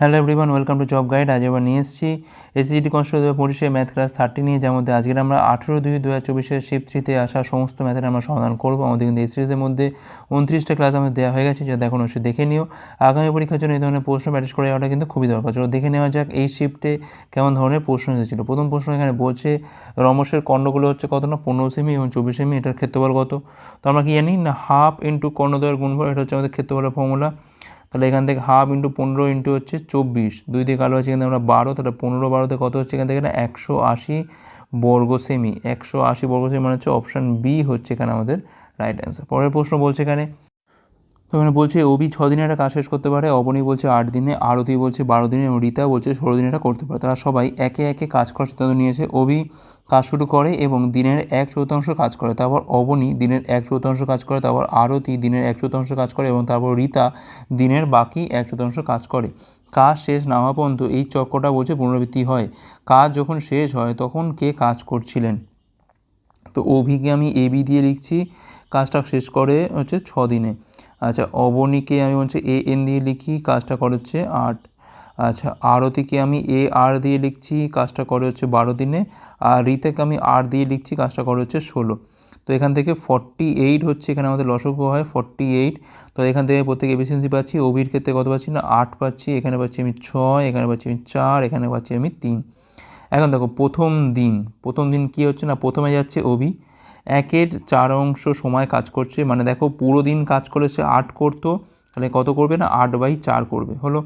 Hello everyone welcome to job guide আজ এবার নিয়ে এসেছি এসিজিটি কনস্টেবল দু হাজার ম্যাথ ক্লাস থার্টি নিয়ে যার মধ্যে আজকের আমরা আঠেরো দুই দু হাজার চব্বিশের শিফট থ্রিতে আসা সমস্ত ম্যাথের আমরা সমাধান করব। আমাদের কিন্তু এই সিরিজের মধ্যে উনত্রিশটা ক্লাস আমাদের দেওয়া হয়ে গেছে যা দেখুন অবশ্যই দেখে নিও। আগামী পরীক্ষার জন্য এই ধরনের প্রশ্ন প্র্যাকটিস করে যাওয়াটা কিন্তু খুবই দরকার। চলো দেখে নেওয়া যাক এই শিফটে কেমন ধরনের প্রশ্ন এসেছিল। প্রথম প্রশ্ন এখানে বলছে রমসের কর্ণগুলো হচ্ছে কত না? পনেরো সেমি এবং চব্বিশ সেমি, এটার ক্ষেত্রফল কত? তো আমরা কি জানি না হাফ ইন্টু কর্ণদ্বয়ের গুণফল, এটা হচ্ছে আমাদের ক্ষেত্রফলের ফর্মুলা তাহলে এখান থেকে হাফ ইন্টু পনেরো ইন্টু হচ্ছে চব্বিশ। দুই দিকে আলো আছে এখানে আমরা বারো, তাহলে পনেরো বারোতে কত হচ্ছে? এখান থেকে একশো আশি বর্গ সেমি একশো আশি বর্গ সেমি মানে হচ্ছে অপশান বি হচ্ছে এখানে আমাদের রাইট অ্যান্সার পরের প্রশ্ন বলছে এখানে তো এখানে বলছে অবি ছ দিনে একটা কাজ শেষ করতে পারে, অবনী বলছে আট দিনে, আরতি বলছে বারো দিনে, এবং রীতা বলছে ষোলো দিনে এটা করতে পারে। তারা সবাই একে একে কাজ করার সিদ্ধান্ত নিয়েছে। অবি কাজ শুরু করে এবং দিনের এক চতুর্থাংশ কাজ করে, তারপর অবনী দিনের এক চতুর্থাংশ কাজ করে, তারপর আরতি দিনের এক চতুর্থাংশ কাজ করে, এবং তারপর রীতা দিনের বাকি এক চতুর্থাংশ কাজ করে। কাজ শেষ না হওয়া পর্যন্ত এই চক্রটা বলছে পুনরাবৃত্তি হয়। কাজ যখন শেষ হয়, তখন কে কাজ করছিলেন? তো অভিকে আমি এবি দিয়ে লিখছি, কাজটা শেষ করে হচ্ছে ছ দিনে। আচ্ছা অবনীকে আমি হচ্ছে এ এন দিয়ে লিখি, কাজটা করে হচ্ছে আট। আচ্ছা আরতিকে আমি এ আর দিয়ে লিখছি, কাজটা করে হচ্ছে বারো দিনে। আর রিতাকে আমি আর দিয়ে লিখছি, কাজটা করে হচ্ছে ষোলো। তো এখান থেকে ফর্টি এইট হচ্ছে, এখানে আমাদের লসগু হয় ফর্টি এইট তো এখান থেকে প্রত্যেক এফিসিয়েন্সি পাচ্ছি ওভির ক্ষেত্রে কত পাচ্ছি না? আট পাচ্ছি, এখানে পাচ্ছি আমি ছয়, এখানে পাচ্ছি আমি চার, এখানে পাচ্ছি আমি তিন। এখন দেখো, প্রথম দিন প্রথম দিন কী হচ্ছে না? প্রথমে যাচ্ছে অভি। একের চার অংশ সময় কাজ করছে। মানে দেখো, পুরো দিন কাজ করে সে আট করতো। তাহলে কত করবে না? আট বাই চার করবে। হলো?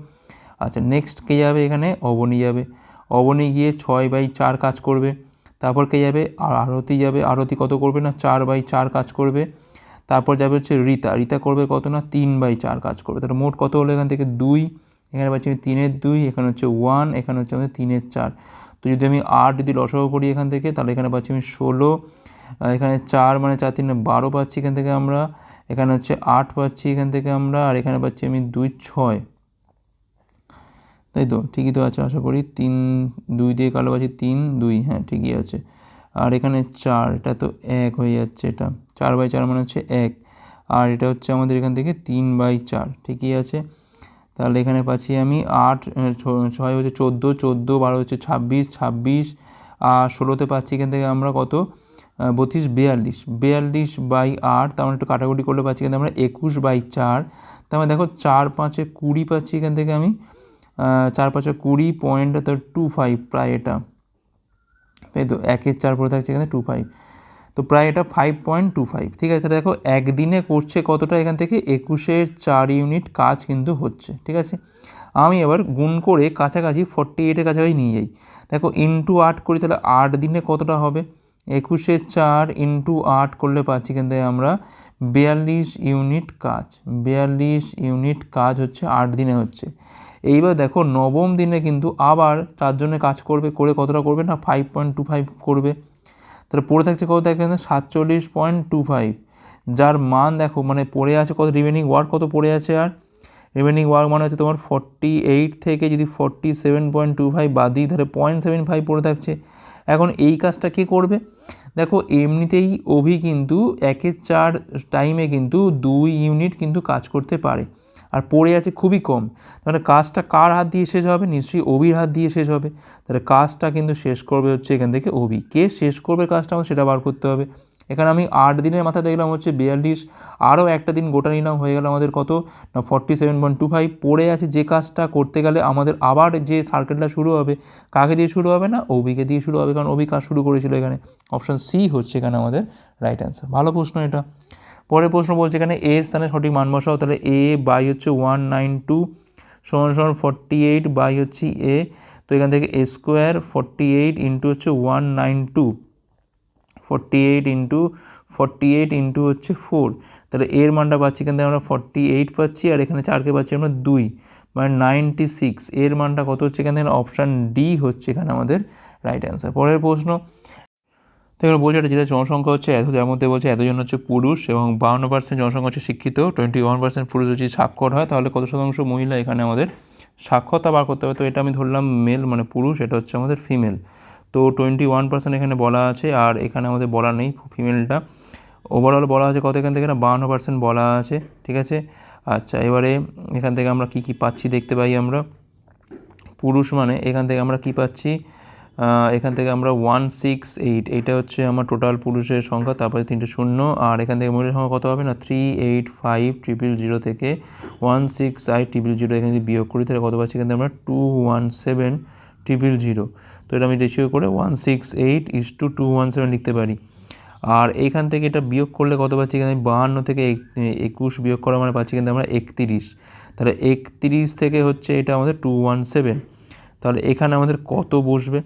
আচ্ছা নেক্সট কে যাবে এখানে? অবনী যাবে। অবনী গিয়ে ছয় বাই চার কাজ করবে। তারপর কে যাবে? আর আরতি যাবে। আরতি কত করবে না? চার বাই চার কাজ করবে। তারপর যাবে হচ্ছে রীতা। রীতা করবে কত না? তিন বাই চার কাজ করবে। তাহলে মোট কত হলো এখান থেকে? দুই। এখানে পাচ্ছি আমি তিনের দুই, এখানে হচ্ছে ওয়ান এখানে হচ্ছে আমাদের তিনের চার। তো যদি আমি আট যদি লসগু করি এখান থেকে, তাহলে এখানে পাচ্ছি আমি ষোলো। এখানে চার মানে চার তিন বারো পাচ্ছি এখান থেকে আমরা। এখানে হচ্ছে আট পাচ্ছি এখান থেকে আমরা, আর এখানে পাচ্ছি আমি দুই ছয়। তাই তো? ঠিকই তো আছে, আশা করি। তিন, দুই দিয়ে কালো পাচ্ছি, তিন, দুই হ্যাঁ ঠিকই আছে। আর এখানে চার, এটা তো এক হয়ে যাচ্ছে এটা। চার বাই চার মানে হচ্ছে এক। আর এটা হচ্ছে আমাদের এখান থেকে তিন বাই চার, ঠিকই আছে। তাহলে এখানে পাচ্ছি আমি আট ছয় হচ্ছে চোদ্দ চোদ্দ, বারো হচ্ছে ছাব্বিশ ছাব্বিশ, আর ষোলোতে পাচ্ছি এখান থেকে আমরা কত? বত্রিশ, বিয়াল্লিশ। বিয়াল্লিশ বাই আট, তার মানে একটু কাটাকুটি করলে পাচ্ছি এখানে আমরা একুশ বাই চার। তার মানে দেখো চার পাঁচে কুড়ি পাচ্ছি এখান থেকে আমি। চার পাঁচে কুড়ি পয়েন্ট তো টু ফাইভ প্রায় এটা। তাই তো, একের চার পরে থাকছে এখানে টু ফাইভ তো প্রায় এটা ফাইভ পয়েন্ট টু ফাইভ ঠিক আছে, তাহলে দেখো একদিনে করছে কতটা এখান থেকে? একুশের চার ইউনিট কাজ কিন্তু হচ্ছে। ঠিক আছে? আমি এবার গুণ করে কাছাকাছি ফর্টি এইটের কাছাকাছি নিয়ে যাই। দেখো ইন্টু আট করি, তাহলে আট দিনে কতটা হবে? একুশে চার ইন্টু আট করলে পাচ্ছি কিন্তু আমরা বিয়াল্লিশ ইউনিট কাজ। বিয়াল্লিশ ইউনিট কাজ হচ্ছে আট দিনে হচ্ছে। এইবার দেখো নবম দিনে কিন্তু আবার চারজনে কাজ করবে, করে কতটা করবে না? ফাইভ পয়েন্ট টু ফাইভ করবে। তাহলে পড়ে থাকছে কত? দেখে সাতচল্লিশ পয়েন্ট টু ফাইভ যার মান দেখো মানে পড়ে আছে কত? রিমেনিং ওয়ার্ক কত পড়ে আছে আর? রিমেনিং ওয়ার্ক মানে হচ্ছে তোমার ফর্টি এইট থেকে যদি forty seven point two five বাদ দিই, তাহলে পয়েন্ট সেভেন ফাইভ পড়ে থাকছে। এখন এই কাজটা কে করবে? দেখো, এমনিতেই অভি কিন্তু একের চার টাইমে কিন্তু দুই ইউনিট কিন্তু কাজ করতে পারে। আর পড়ে আছে খুবই কম। তাহলে কাজটা কার হাত দিয়ে শেষ হবে? নিশ্চয়ই অভির হাত দিয়ে শেষ হবে। তাহলে কাজটা কিন্তু শেষ করবে হচ্ছে এখান থেকে অভি। কে শেষ করবে কাজটা আমার সেটা বার করতে হবে। এখানে আমি আট দিনের মাথায় দেখলাম হচ্ছে বিয়াল্লিশ, আরও একটা দিন গোটা নিলাম হয়ে গেল আমাদের কত? না forty seven point two five পড়ে আছে যে কাজটা করতে গেলে আমাদের আবার যে সার্কেলটা শুরু হবে, কাকে দিয়ে শুরু হবে না? ওবিকে দিয়ে শুরু হবে, কারণ ওবি কাজ শুরু করেছিল এখানে। অপশান সি হচ্ছে এখানে আমাদের রাইট অ্যান্সার ভালো প্রশ্ন এটা। পরের প্রশ্ন বলছে এখানে এ এর স্থানে সঠিক মান বসাও, তাহলে এ বাই হচ্ছে ওয়ান নাইন টু সমান সমান ফর্টি এইট বাই হচ্ছে এ তো এখান থেকে A square forty eight into হচ্ছে one nine two forty eight into forty eight into হচ্ছে ফোর তাহলে এর মানটা পাচ্ছি থেকে আমরা ফর্টি এইট পাচ্ছি আর এখানে চারকে পাচ্ছি আমরা দুই মানে নাইনটি সিক্স এর মানটা কত হচ্ছে এখান অপশান ডি হচ্ছে এখানে আমাদের রাইট অ্যান্সার পরের প্রশ্ন, তো এখানে বলছে এটা যেটা জনসংখ্যা হচ্ছে এত, যার মধ্যে বলছে এতজন হচ্ছে পুরুষ এবং বাউন্ন পার্সেন্ট জনসংখ্যা হচ্ছে শিক্ষিত টোয়েন্টি ওয়ান পার্সেন্ট পুরুষ যদি সাক্ষর হয়, তাহলে কত শতাংশ মহিলা এখানে আমাদের সাক্ষরতা বার করতে হবে? তো এটা আমি ধরলাম মেল মানে পুরুষ, এটা হচ্ছে আমাদের ফিমেল তো টোয়েন্টি ওয়ান পার্সেন্ট এখানে বলা আছে, আর এখানে আমাদের বলা নেই ফিমেলটা ওভারঅল বলা আছে কত এখান থেকে না? বাহান্ন পার্সেন্ট বলা আছে, ঠিক আছে? আচ্ছা এবারে এখান থেকে আমরা কী কী পাচ্ছি দেখতে পাই আমরা। পুরুষ মানে এখান থেকে আমরা কি পাচ্ছি? এখান থেকে আমরা ওয়ান সিক্স এইট এইটা হচ্ছে আমার টোটাল পুরুষের সংখ্যা, তারপরে তিনটে শূন্য, আর এখান থেকে মহিলার সংখ্যা কত হবে না? Three eight five triple zero থেকে one six eight triple zero এখানে যদি বিয়োগ করি, তাহলে কত পাচ্ছি এখান থেকে আমরা? Two one seven triple zero তো এটা আমি রেশিও করে one six eight is two two one seven লিখতে পারি। আর এইখান থেকে এটা বিয়োগ করলে কত পাচ্ছি এখানে? বাহান্ন থেকে এক- একুশ বিয়োগ করা মানে পাচ্ছি কিন্তু আমরা একত্রিশ। তাহলে একত্রিশ থেকে হচ্ছে এটা আমাদের টু ওয়ান সেভেন তাহলে এখানে আমাদের কত বসবে?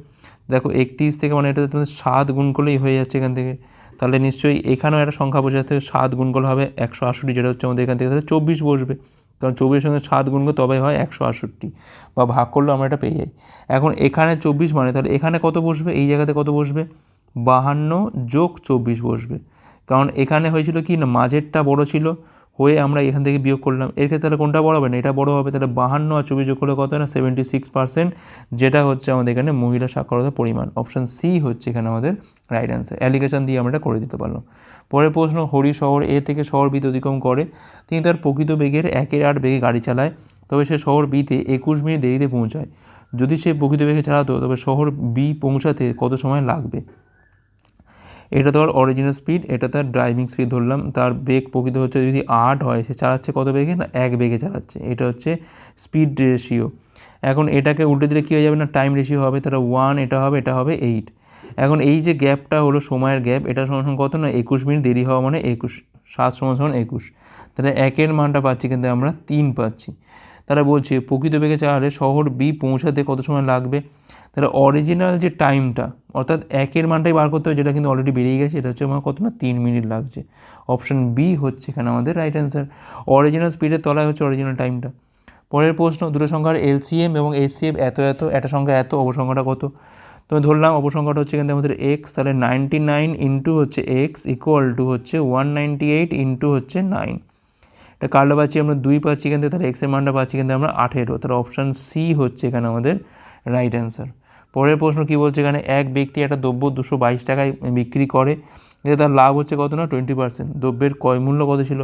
দেখো একত্রিশ থেকে মানে এটা তোমাদের সাত গুণ করলেই হয়ে যাচ্ছে এখান থেকে। তাহলে নিশ্চয়ই এখানেও একটা সংখ্যা বসে যাচ্ছে, সাত গুণ করলে হবে একশো আটষট্টি, যেটা হচ্ছে আমাদের এখান থেকে তাহলে চব্বিশ বসবে। কারণ চব্বিশের সঙ্গে সাত গুণ করে তবে হয় একশো আটষট্টি। বা ভাগ করলেও আমরা এটা পেয়ে যাই। এখন এখানে চব্বিশ মানে তাহলে এখানে কত বসবে? এই জায়গাতে কত বসবে? বাহান্ন যোগ চব্বিশ বসবে। কারণ এখানে হয়েছিল কি না? মাঝেরটা বড় ছিল। হয়ে আমরা এখান থেকে বিয়োগ করলাম। এর ক্ষেত্রে তাহলে কোনটা বড় হবে না? এটা বড় হবে, তাহলে বাহান্ন আর চব্বিশ যোগ করলে কত না? সেভেন্টি সিক্স পার্সেন্ট যেটা হচ্ছে আমাদের এখানে মহিলা সাক্ষরতার পরিমাণ। অপশান সি হচ্ছে এখানে আমাদের রাইট অ্যান্সার অ্যালিগেশন দিয়ে আমরা এটা করে দিতে পারলাম। পরের প্রশ্ন, হরি শহর এ থেকে শহর বিতে অতিক্রম করে। তিনি তার প্রকৃত বেগের একের আট বেগে গাড়ি চালায়, তবে সে শহর বিতে একুশ মিনিট দেরিতে পৌঁছায়। যদি সে প্রকৃত বেগে চালাতো, তবে শহর বি পৌঁছাতে কত সময় লাগবে? এটা তার অরিজিনাল স্পিড এটা তার ড্রাইভিং স্পিড ধরলাম, তার বেগ প্রকৃত হচ্ছে যদি আট হয়, সে চালাচ্ছে কত বেগে না, এক বেগে চালাচ্ছে। এটা হচ্ছে স্পিড রেশিও এখন এটাকে উল্টে দিলে কী হয়ে যাবে না টাইম রেশিও হবে তারা ওয়ান এটা হবে এটা হবে এইট এখন এই যে গ্যাপটা হলো সময়ের গ্যাপ এটা সমান সমান কত? না, একুশ মিনিট দেরি হওয়া মানে একুশ, সাত সমান সমান একুশ। তাহলে একের মানটা পাচ্ছি কিন্তু আমরা তিন পাচ্ছি। তারা বলছে, প্রকৃত বেগে চালালে শহর বি পৌঁছাতে কত সময় লাগবে? তাহলে অরিজিনাল যে টাইমটা অর্থাৎ একের মানটাই বার করতে হবে, যেটা কিন্তু অলরেডি বেরিয়ে গেছে, এটা হচ্ছে আমার কত না, তিন মিনিট লাগছে। অপশান বি হচ্ছে এখানে আমাদের রাইট অ্যান্সার অরিজিনাল স্পিডের তলায় হচ্ছে অরিজিনাল টাইমটা পরের প্রশ্ন, দুটো সংখ্যার এলসিএম এবং এসিএম এত এত, একটা সংখ্যা এত অবসংখ্যাটা কত? তো ধরলাম, অপসংখ্যাটা হচ্ছে এখানে আমাদের এক্স তাহলে নাইনটি নাইন ইন্টু হচ্ছে এক্স ইকুয়াল টু হচ্ছে ওয়ান নাইনটি এইট ইন্টু হচ্ছে নাইন এটা কার্ডটা পাচ্ছি আমরা দুই পাচ্ছি থেকে, তাহলে এক্সের মানটা পাচ্ছি কিন্তু আমরা আঠেরো। তাহলে অপশান সি হচ্ছে এখানে আমাদের রাইট অ্যান্সার পরের প্রশ্ন কী বলছে এখানে? এক ব্যক্তি একটা দ্রব্য দুশো বাইশ টাকায় বিক্রি করে, এতে তার লাভ হচ্ছে কত না? টোয়েন্টি পার্সেন্ট দ্রব্যের ক্রয় মূল্য কত ছিল?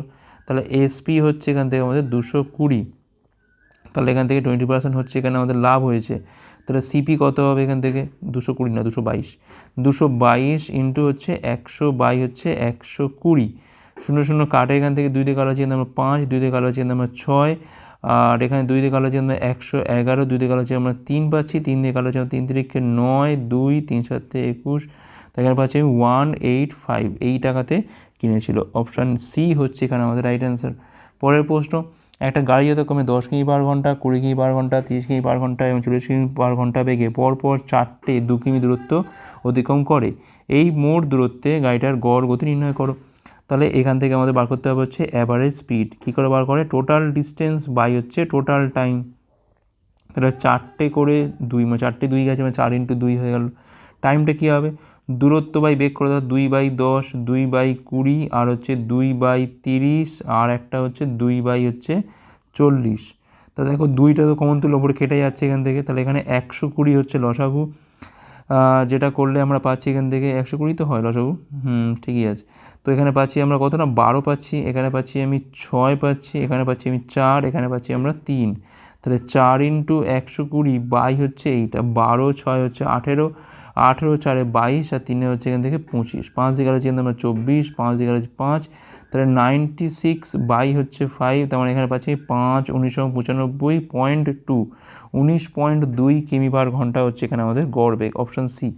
তাহলে এসপি হচ্ছে এখান থেকে আমাদের দুশো কুড়ি। তাহলে এখান থেকে টোয়েন্টি পার্সেন্ট হচ্ছে এখানে আমাদের লাভ হয়েছে। তাহলে সিপি কত হবে এখান থেকে? দুশো কুড়ি না, দুশো বাইশ। দুশো বাইশ ইন্টু হচ্ছে একশো বাই হচ্ছে একশো কুড়ি। শূন্য শূন্য কাটে এখান থেকে দুই দিয়ে কালো চিন্তা আমরা পাঁচ, দুই দিয়ে কালো চিন্তা আমরা ছয়। আর এখানে দুই দিয়ে কালো চিন্তা আমরা একশো এগারো, দুই দিয়ে কালো চিন্তা আমরা তিন পাচ্ছি, তিন দিয়ে কালো চিন্তা তিন তিরিখে নয়, দুই, তিন সাতে একুশ এখানে পাচ্ছি ওয়ান এইট ফাইভ এই টাকাতে কিনেছিল। অপশান সি হচ্ছে এখানে আমাদের রাইট অ্যান্সার পরের প্রশ্ন, একটা গাড়ি যথাক্রমে দশ কিমি পার ঘণ্টা, কুড়ি কিমি পার ঘণ্টা, তিরিশ কিমি পার ঘণ্টা এবং চল্লিশ কিমি পার ঘণ্টা বেগে, পরপর চারটে দু কিমি দূরত্ব অতিক্রম করে। এই মোট দূরত্বে গাড়িটার গড় গতি নির্ণয় করো। তাহলে এখান থেকে আমাদের বার করতে হবে হচ্ছে অ্যাভারেজ স্পিড কী করে বার করে? টোটাল ডিস্টেন্স বাই হচ্ছে টোটাল টাইম তাহলে চারটে করে দুই মানে চারটে দুই গেছে মানে চার ইন্টু দুই হয়ে গেল। টাইমটা কী হবে? দূরত্ব বাই বেগ করে দাও, দুই বাই দশ, দুই বাই কুড়ি, আর হচ্ছে দুই বাই তিরিশ, আর একটা হচ্ছে দুই বাই হচ্ছে চল্লিশ। তা দেখো দুইটা তো কমন তুলে ওপরে কেটে যাচ্ছে এখান থেকে। তাহলে এখানে একশো কুড়ি হচ্ছে লসাগু। যেটা করলে আমরা পাচ্ছি এখান থেকে একশো কুড়ি তো হয় লসবু হুম, ঠিকই আছে। তো এখানে পাচ্ছি আমরা কত না? বারো পাচ্ছি, এখানে পাচ্ছি আমি ছয় পাচ্ছি, এখানে পাচ্ছি আমি চার, এখানে পাচ্ছি আমরা তিন। তাহলে চার ইন্টু একশো কুড়ি বাই হচ্ছে এইটা, বারো, ছয় হচ্ছে আঠেরো আঠেরো চারে বাইশ আর তিনে হচ্ছে এখান থেকে পঁচিশ। পাঁচ এগারো হচ্ছে আমরা চব্বিশ, পাঁচ এগারো হচ্ছে পাঁচ, তাহলে নাইনটি সিক্স বাই হচ্ছে ফাইভ, তার মানে এখানে পাচ্ছি পাঁচ উনিশশো পঁচানব্বই পয়েন্ট টু। উনিশ পয়েন্ট দুই কিমি পার ঘণ্টা হচ্ছে এখানে আমাদের গড় বেগ অপশান সি।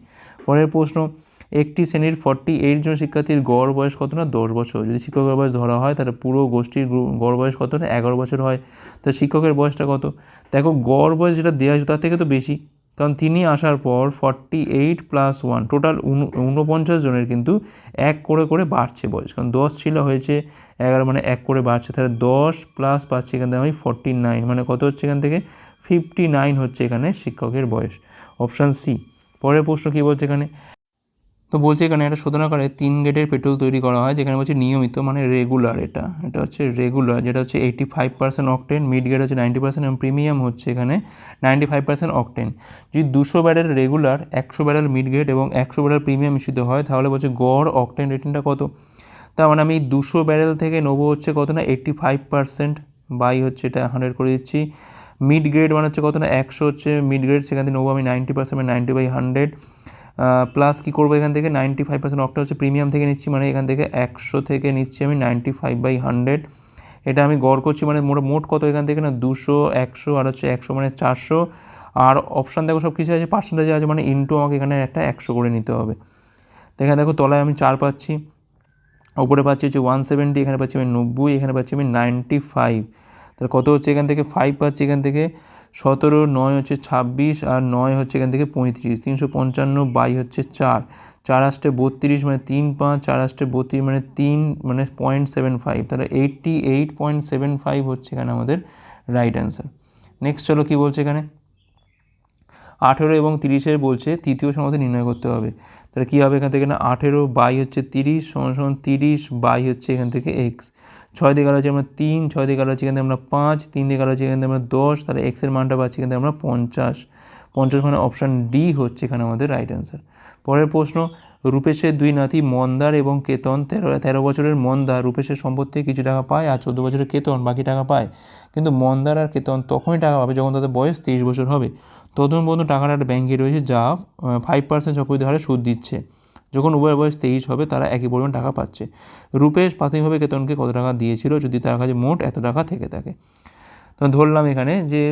পরের প্রশ্ন একটি শ্রেণির ফর্টি এইট জন শিক্ষার্থীর গড় বয়স কত না? দশ বছর। যদি শিক্ষকের বয়স ধরা হয়, তাহলে পুরো গোষ্ঠীর গড় বয়স কত না? এগারো বছর হয়। তা শিক্ষকের বয়সটা কত? দেখো, গড় বয়স যেটা দেওয়া আছে তার থেকে তো বেশি। কারণ তিনি আসার পর forty eight plus one total ঊনপঞ্চাশ জনের কিন্তু এক করে করে বাড়ছে বয়স। কারণ দশ ছিল, হয়েছে এগারো মানে এক করে বাড়ছে। তাহলে দশ প্লাস পাচ্ছি এখান থেকে আমি ফর্টি নাইন মানে কত হচ্ছে এখান থেকে? ফিফটি নাইন হচ্ছে এখানে শিক্ষকের বয়স। অপশান সি পরের প্রশ্ন কী বলছে এখানে? তো বলছে এখানে একটা শোধনাগারে তিন গ্রেডের পেট্রোল তৈরি করা হয়, যেখানে বলছে নিয়মিত মানে রেগুলার এটা। এটা হচ্ছে রেগুলার যেটা হচ্ছে eighty five percent octane mid grade হচ্ছে নাইনটি পার্সেন্ট এবং প্রিমিয়াম হচ্ছে এখানে নাইনটি ফাইভ পার্সেন্ট অকটেন যদি দুশো ব্যারেল রেগুলার একশো ব্যারেল মিড গ্রেড এবং একশো ব্যারেল প্রিমিয়াম মিশ্রিত হয়, তাহলে বলছে গড় অকটেন রেটিংটা কত? তার মানে আমি দুশো ব্যারেল থেকে নেব হচ্ছে কত না এইট্টি ফাইভ পার্সেন্ট বাই হচ্ছে এটা হান্ড্রেড করে দিচ্ছি। মিড গ্রেড মানে হচ্ছে কত না, একশো হচ্ছে মিড গ্রেড সেখান থেকে নেব আমি ninety percent ninety by hundred plus কী করব এখান থেকে? নাইনটি ফাইভ পার্সেন্ট অকটা হচ্ছে প্রিমিয়াম থেকে নিচ্ছি মানে এখান থেকে একশো থেকে নিচ্ছি আমি নাইনটি ফাইভ বাই হান্ড্রেড এটা আমি গড় করছি মানে মোট মোট কত এখান থেকে না? দুশো, একশো আর হচ্ছে একশো মানে চারশো। আর অপশান দেখো সব কিছু আছে পার্সেন্টেজ আছে মানে ইন্টু আমাকে এখানে একটা একশো করে নিতে হবে। তো এখানে দেখো তলায় আমি চার পাচ্ছি, ওপরে পাচ্ছি হচ্ছে ওয়ান সেভেন্টি এখানে পাচ্ছি আমি নব্বই, এখানে পাচ্ছি আমি নাইনটি ফাইভ তাহলে কত হচ্ছে এখান থেকে? ফাইভ পাচ্ছি এখান থেকে। সতেরো, নয় হচ্ছে ছাব্বিশ আর নয় হচ্ছে এখান থেকে পঁয়ত্রিশ। তিনশো পঞ্চান্ন বাই হচ্ছে চার। চার আসতে বত্রিশ মানে তিন পাঁচ, চার আসতে বত্রিশ মানে তিন মানে পয়েন্ট সেভেন ফাইভ। তাহলে eighty eight point seven five হচ্ছে এখানে আমাদের রাইট অ্যান্সার। নেক্সট চলো কী বলছে এখানে? আঠেরো এবং তিরিশের বলছে তৃতীয় সমাধান নির্ণয় করতে হবে। তাহলে কী হবে এখান থেকে না? আঠেরো বাই হচ্ছে তিরিশ সমান সমান তিরিশ বাই হচ্ছে এখান থেকে এক্স ছয় দিকে গেলো আমরা তিন, ছয় দিকে হচ্ছে এখান থেকে আমরা পাঁচ, তিন দিকে হচ্ছে এখান থেকে আমরা দশ, তাহলে এক্সের মানটা পাচ্ছি এখান থেকে আমরা পঞ্চাশ। পঞ্চাশ মানে অপশান ডি হচ্ছে এখানে আমাদের রাইট অ্যান্সার পরের প্রশ্ন রূপেশের দুই নাতি মন্দার এবং কেতন তেরো তেরো বছরের মন্দার। রূপেশের সম্পত্তি কিছু টাকা পায় আর চোদ্দ বছরের কেতন বাকি টাকা পায়। কিন্তু মন্দার আর কেতন তখনই টাকা পাবে যখন তাদের বয়স তেইশ বছর হবে। ততদিন পর্যন্ত টাকাটা একটা ব্যাঙ্কে রয়েছে যা ফাইভ পার্সেন্ট চক্রবৃদ্ধি হারে সুদ দিচ্ছে। যখন উভয়ের বয়স তেইশ হবে, তারা একই পরিমাণ টাকা পাচ্ছে। রূপেশ প্রাথমিকভাবে কেতনকে কত টাকা দিয়েছিল যদি তার কাছে মোট এত টাকা থেকে থাকে? তো ধরলাম এখানে যে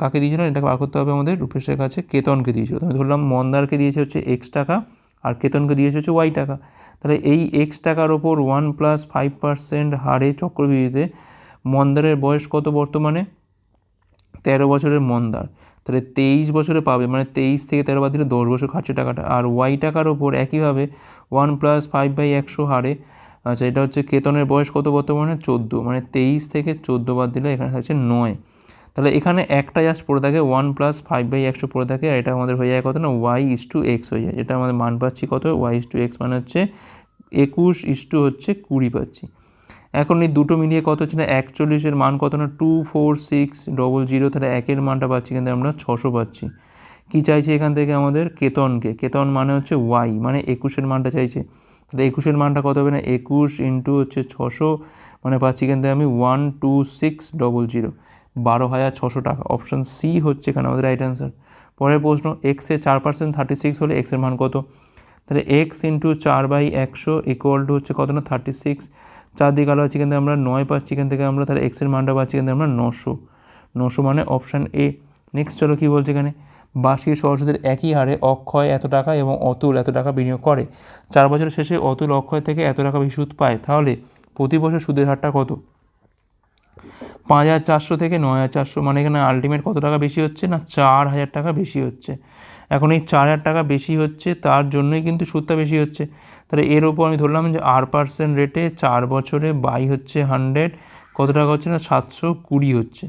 কাকে দিয়েছিল? এটাকে বার করতে হবে আমাদের। রূপেশের কাছে কেতনকে দিয়েছিল। তো আমি ধরলাম মন্দারকে দিয়েছে হচ্ছে এক্স টাকা। আর কেতনকে দিয়েছে হচ্ছে ওয়াই টাকা। তাহলে এই এক্স টাকার ওপর ওয়ান প্লাস ফাইভ পার্সেন্ট হারে চক্রবৃদ্ধিতে মন্দারের বয়স কত বর্তমানে? তেরো বছরের মন্দার। তাহলে তেইশ বছরে পাবে মানে তেইশ থেকে তেরো বাদ দিলে দশ বছর খাচ্ছে টাকাটা। আর ওয়াই টাকার ওপর একইভাবে ওয়ান প্লাস ফাইভ বাই একশো হারে আচ্ছা এটা হচ্ছে কেতনের বয়স কত বর্তমানে? চোদ্দ। মানে তেইশ থেকে চোদ্দ বাদ দিলে এখানে হচ্ছে নয়। তাহলে এখানে একটা জাস্ট পড়ে থাকে ওয়ান প্লাস ফাইভ বাই একশো পড়ে থাকে, আর এটা আমাদের হয়ে যায় কত না? ওয়াই ইস টু এক্স হয়ে যায়। এটা আমাদের মান পাচ্ছি কত? ওয়াই ইস টু এক্স মানে হচ্ছে একুশ ইস টু হচ্ছে কুড়ি পাচ্ছি। এখন এই দুটো মিলিয়ে কত হচ্ছে না? একচল্লিশের মান কত না? Two four six double zero তাহলে একের মানটা পাচ্ছি কিন্তু আমরা ছশো পাচ্ছি। কী চাইছে এখান থেকে আমাদের? কেতনকে। কেতন মানে হচ্ছে ওয়াই মানে একুশের মানটা চাইছে। তাহলে একুশের মানটা কত হবে না? একুশ ইন্টু হচ্ছে ছশো মানে পাচ্ছি কিন্তু আমি one two six double zero বারো হাজার ছশো টাকা। অপশান সি হচ্ছে এখানে আমাদের রাইট অ্যান্সার পরের প্রশ্ন এক্সের চার পার্সেন্ট থার্টি সিক্স হলে এক্সের মান কত? তাহলে এক্স ইন্টু চার বাই একশো ইকুয়াল টু হচ্ছে কত না? থার্টি সিক্স চার দিকে আলো আছে এখান থেকে আমরা নয় পাচ্ছি, এখান থেকে আমরা তাহলে এক্সের মানটা পাচ্ছি থেকে আমরা নশো। নশো মানে অপশান এ নেক্সট চলো কী বলছে এখানে? বার্ষিক সরস্বতীর একই হারে অক্ষয় এত টাকা এবং অতুল এত টাকা বিনিয়োগ করে। চার বছরের শেষে অতুল অক্ষয় থেকে এত টাকা সুদ পায়। তাহলে প্রতি বছর সুদের হারটা কত? পাঁচ হাজার চারশো থেকে নয় হাজার চারশো মানে এখানে আলটিমেট কত টাকা বেশি হচ্ছে না? চার হাজার টাকা বেশি হচ্ছে। এখন এই চার হাজার টাকা বেশি হচ্ছে, তার জন্যই কিন্তু সুদটা বেশি হচ্ছে। তাহলে এর ওপর আমি ধরলাম যে আর পার্সেন্ট রেটে চার বছরে বাই হচ্ছে হান্ড্রেড কত টাকা হচ্ছে না? সাতশো কুড়ি হচ্ছে।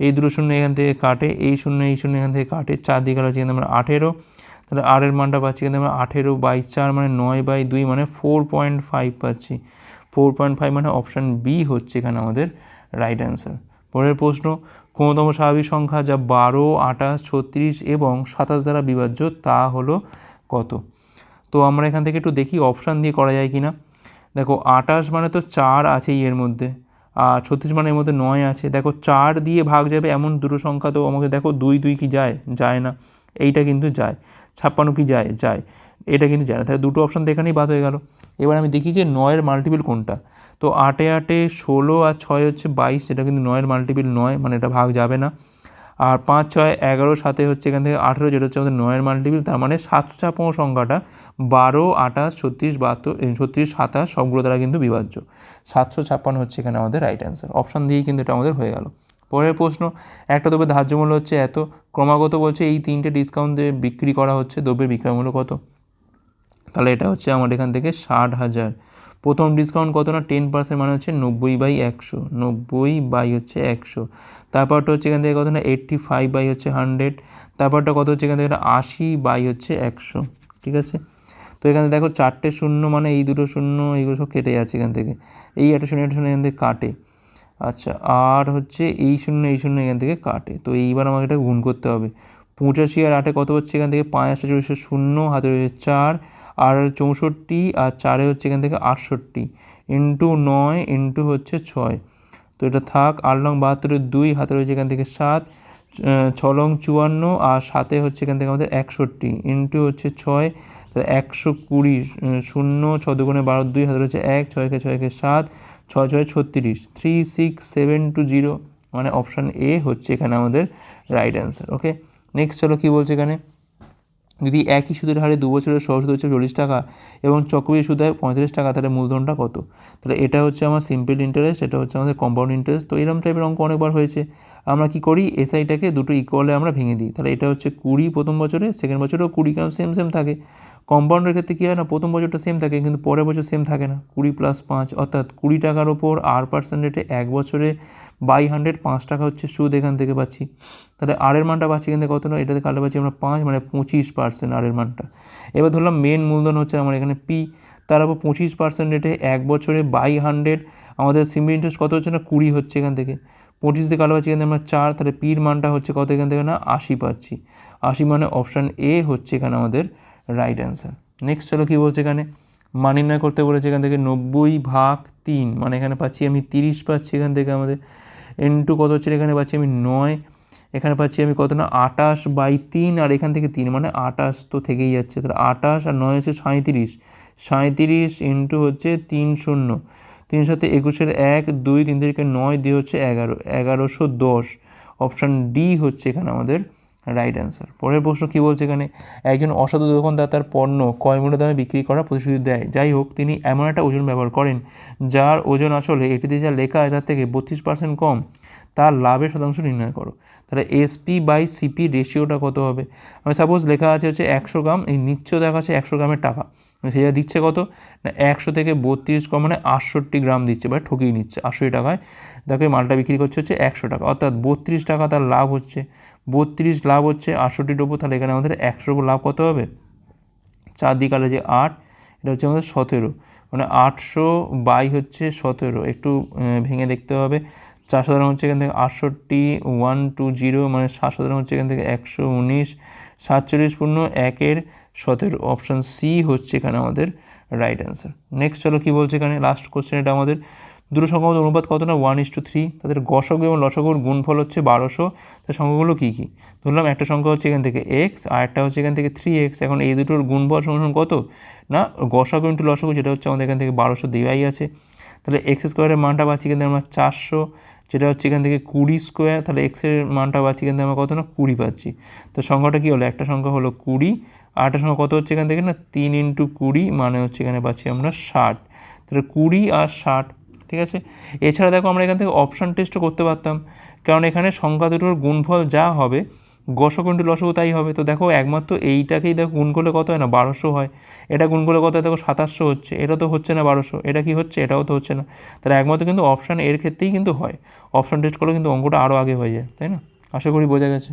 এই দুটো শূন্য এখান থেকে কাটে, এই শূন্য এই শূন্য এখান থেকে কাটে চার দিকে হচ্ছে এখানে আমরা আঠেরো। তাহলে আরের মানটা পাচ্ছি কিন্তু আমরা আঠেরো বাই চার মানে নয় বাই দুই মানে ফোর পয়েন্ট ফাইভ পাচ্ছি। ফোর পয়েন্ট ফাইভ মানে অপশান বি হচ্ছে এখানে আমাদের। Right answer. পরের প্রশ্ন কোনতম স্বাভাবিক সংখ্যা যা বারো, আঠাশ, ছত্রিশ এবং সাতাশ দ্বারা বিভাজ্য তা হলো কত? তো আমরা এখান থেকে একটু দেখি অপশান দিয়ে করা যায় কি না দেখো, আঠাশ মানে তো চার আছেই এর মধ্যে, আর ছত্রিশ মানে এর মধ্যে নয় আছে। দেখো, চার দিয়ে ভাগ যাবে এমন দুটো সংখ্যা, তো আমাকে দেখো দুই দুই কি যায়? যায় না। এইটা কিন্তু যায়। ছাপ্পান্ন কি যায়? যায়। এটা কিন্তু যায় না। তাহলে দুটো অপশান তো এখানেই বাদ হয়ে গেল। এবার আমি দেখি যে নয়ের মাল্টিপিল কোনটা? তো আটে আটে ষোলো আর ছয় হচ্ছে বাইশ যেটা কিন্তু নয়ের মাল্টিপিল নয় মানে এটা ভাগ যাবে না। আর পাঁচ, ছয়, এগারো সাথে হচ্ছে এখান থেকে আঠেরো, যেটা হচ্ছে আমাদের নয়ের মাল্টিপিল তার মানে সাতশো ছাপ্পান্ন সংখ্যাটা বারো, আঠাশ, ছত্রিশ, বাহাত্তর ছত্রিশ, সাতাশ সবগুলো দ্বারা কিন্তু বিভাজ্য। সাতশো ছাপ্পান্ন হচ্ছে এখানে আমাদের রাইট অ্যান্সার অপশান দিয়েই কিন্তু এটা আমাদের হয়ে গেল। পরের প্রশ্ন, একটা দ্রব্যের ধার্য মূল্য হচ্ছে এত, ক্রমাগত বলছে এই তিনটে ডিসকাউন্ট দিয়ে বিক্রি করা হচ্ছে, দ্রব্যের বিক্রয় মূল্য কত? তাহলে এটা হচ্ছে আমার এখান থেকে ষাট হাজার। প্রথম ডিসকাউন্ট কত না? টেন পার্সেন্ট মানে হচ্ছে নব্বই বাই একশো। নব্বই বাই হচ্ছে একশো। তারপরটা হচ্ছে এখান থেকে কত না? এইট্টি ফাইভ বাই হচ্ছে হান্ড্রেড তারপরটা কত হচ্ছে এখান থেকে আশি বাই হচ্ছে একশো। ঠিক আছে? তো এখানে দেখো চারটে শূন্য মানে এই দুটো শূন্য, এইগুলো সব কেটে যাচ্ছে এখান থেকে। এই একটা শূন্য একটা শূন্য এখান থেকে কাটে। আচ্ছা আর হচ্ছে এই শূন্য এই শূন্য এখান থেকে কাটে। তো এইবার আমাকে এটা গুণ করতে হবে। পঁচাশি আর আটে কত হচ্ছে এখান থেকে? পাঁচ আটটা চল্লিশে শূন্য, হাতে রয়েছে চার। আর চৌষট্টি আর চারে হচ্ছে এখান থেকে আটষট্টি। ইন্টু নয়, ইন্টু হচ্ছে ছয়। তো এটা থাক, আট লং বাহাত্তরের দুই, হাতে রয়েছে এখান থেকে সাত ছ লং চুয়ান্ন আর সাতে হচ্ছে এখান থেকে আমাদের একষট্টি। ইন্টু হচ্ছে ছয়, তাহলে একশো কুড়ি শূন্য, ছ দুগুণে বারো, দুই, হাতে রয়েছে এক, ছয়কে ছয়কে সাত, ছয় ছয়, ছত্রিশ। Three, six, seven, two, zero মানে অপশান এ হচ্ছে এখানে আমাদের রাইট অ্যান্সার, ওকে? নেক্সট চলো কী বলছে এখানে? যদি একই সুদের হারে দু বছরের সহজ সুদ হচ্ছে চল্লিশ টাকা এবং চক্রবৃদ্ধি সুদ হয় পঁয়ত্রিশ টাকা, তাহলে মূলধনটা কত? তাহলে এটা হচ্ছে আমার সিম্পল ইন্টারেস্ট এটা হচ্ছে আমাদের কম্পাউন্ড ইন্টারেস্ট তো এরকম টাইপের অঙ্ক অনেকবার হয়েছে। আমরা কি করি? এসআইটাকে দুটো ইকুয়ালে আমরা ভেঙে দিই। তাহলে এটা হচ্ছে কুড়ি প্রথম বছরে সেকেন্ড বছরেও কুড়ি কারণ সেম সেম থাকে। কম্পাউন্ডের ক্ষেত্রে কী হয় না? প্রথম বছরটা সেম থাকে, কিন্তু পরের বছর সেম থাকে না। কুড়ি প্লাস পাঁচ, অর্থাৎ কুড়ি টাকার ওপর আর পার্সেন্ট রেটে এক বছরে বাই হান্ড্রেড পাঁচ টাকা হচ্ছে সুদ এখান থেকে পাচ্ছি। তাহলে আরের মানটা পাচ্ছি থেকে কত না? এটাতে কাটলে পাচ্ছি আমরা পাঁচ মানে পঁচিশ পার্সেন্ট আরের মানটা। এবার ধরলাম মেন মূলধন হচ্ছে আমার এখানে পি তার উপর পঁচিশ পার্সেন্ট রেটে এক বছরে বাই হান্ড্রেড আমাদের সিম্পল ইন্টারেস্ট কত হচ্ছে না? কুড়ি হচ্ছে এখান থেকে। পঁচিশ দিয়ে কালো পাচ্ছি আমরা চার, তাহলে পির মানটা হচ্ছে কত এখান থেকে না? আশি পাচ্ছি। আশি মানে অপশান এ হচ্ছে এখানে আমাদের রাইট অ্যান্সার নেক্সট চলো কী বলছে এখানে? মান নির্ণয় করতে বলেছে এখান থেকে নব্বই ভাগ তিন। মানে এখানে পাচ্ছি আমি তিরিশ, পাচ্ছি এখান থেকে আমাদের এন টু কত হচ্ছে? এখানে পাচ্ছি আমি নয়। এখানে পাচ্ছি আমি কত না? আটাশ বাই তিন আর এখান থেকে তিন। মানে আটাশ তো থেকেই যাচ্ছে। তাহলে আটাশ আর নয় হচ্ছে সাঁইত্রিশ। সাঁইত্রিশ ইন্টু হচ্ছে তিন শূন্য। তিন সাথে একুশের এক, দুই, তিন থেকে নয় দিয়ে হচ্ছে এগারো। এগারোশো দশ। অপশান ডি হচ্ছে এখানে আমাদের রাইট অ্যান্সার পরের প্রশ্ন কী বলছে এখানে? একজন অসাধু দোকানদার তার পণ্য কয় মূল্য দামে বিক্রি করার প্রতিশ্রুতি দেয়। যাই হোক, তিনি এমন একটা ওজন ব্যবহার করেন, যার ওজন আসলে এটিতে যা লেখা আছে তার থেকে বত্রিশ পার্সেন্ট কম। তার লাভের শতাংশ নির্ণয় করো। তাহলে এসপি বাই সিপি রেশিওটা কত হবে? আমি সাপোজ লেখা আছে হচ্ছে একশো গ্রাম, এই নিচ্ছ দেখাচ্ছে একশো গ্রামের টাকা। মানে সেটা দিচ্ছে কত? না, একশো থেকে বত্রিশ কম মানে আটষট্টি গ্রাম দিচ্ছে, বা ঠকিয়ে নিচ্ছে, আটষট্টি টাকায়। তাকে মালটা বিক্রি করছে হচ্ছে একশো টাকা, অর্থাৎ বত্রিশ টাকা তার লাভ হচ্ছে। বত্রিশ লাভ হচ্ছে আটষট্টির ওপর তাহলে এখানে আমাদের একশোর ওপর লাভ কত হবে? চার দিক আলে যে আট, এটা হচ্ছে আমাদের সতেরো। মানে আটশো বাই হচ্ছে সতেরো, একটু ভেঙে দেখতে হবে। চার সাধারণ হচ্ছে এখান থেকে আটষট্টি, ওয়ান, টু, জিরো মানে সাত সাধারণ হচ্ছে এখান থেকে একশো উনিশ, সাতচল্লিশ পূর্ণ একের সতেরো। অপশান সি হচ্ছে এখানে আমাদের রাইট অ্যান্সার নেক্সট চলো কী বলছে এখানে? লাস্ট কোশ্চেন এটা আমাদের। দুটো সংখ্যার অনুপাত কত না ওয়ান ইস টু থ্রি তাদের গসক এবং লসগর গুণফল হচ্ছে বারোশো। তার সংখ্যাগুলো কী কী? ধরলাম একটা সংখ্যা হচ্ছে এখান থেকে এক্স আর একটা হচ্ছে এখান থেকে থ্রি এক্স এখন এই দুটোর গুণফল সমান কত? না, গসক ইন্টু লসগু যেটা হচ্ছে আমাদের এখান থেকে বারোশো দেওয়াই আছে। তাহলে এক্স স্কোয়ারের মানটা পাচ্ছি কিন্তু আমরা চারশো। যেটা হচ্ছে এখান থেকে কুড়ি স্কোয়ার তাহলে এক্সের মানটা পাচ্ছি কিন্তু আমরা কত না? কুড়ি পাচ্ছি। তো সংখ্যাটা কী হলো? একটা সংখ্যা হলো কুড়ি, আর একটা সংখ্যা কত হচ্ছে এখান থেকে না? তিন ইন্টু কুড়ি মানে হচ্ছে এখানে পাচ্ছি আমরা ষাট। তাহলে কুড়ি আর ষাট ঠিক আছে? এছাড়া দেখো আমরা এখান থেকে অপশান টেস্টও করতে পারতাম। কারণ এখানে সংখ্যা দুটোর গুণফল যা হবে গসক ইন্টু লসগু তাই হবে। তো দেখো একমাত্র এইটাকেই দেখো গুণ করলে কত হয় না? বারোশো হয়। এটা গুণ করলে কত হয়? দেখো সাতাশশো হচ্ছে। এটা তো হচ্ছে না বারোশো। এটা কি হচ্ছে? এটাও তো হচ্ছে না। তাহলে একমাত্র কিন্তু অপশান এর ক্ষেত্রেই কিন্তু হয়। অপশান টেস্ট করলে কিন্তু অঙ্কটা আরও আগে হয়ে যায়, তাই না? আশা করি বোঝা গেছে।